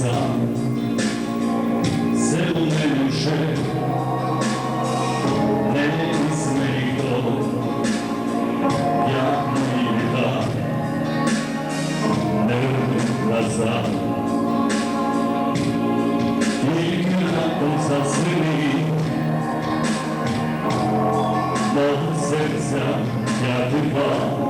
сам, це у мене вже не візьме ніхто, як мої літа, не назад. Тільки раптом зазвенить, мого серця я дивав.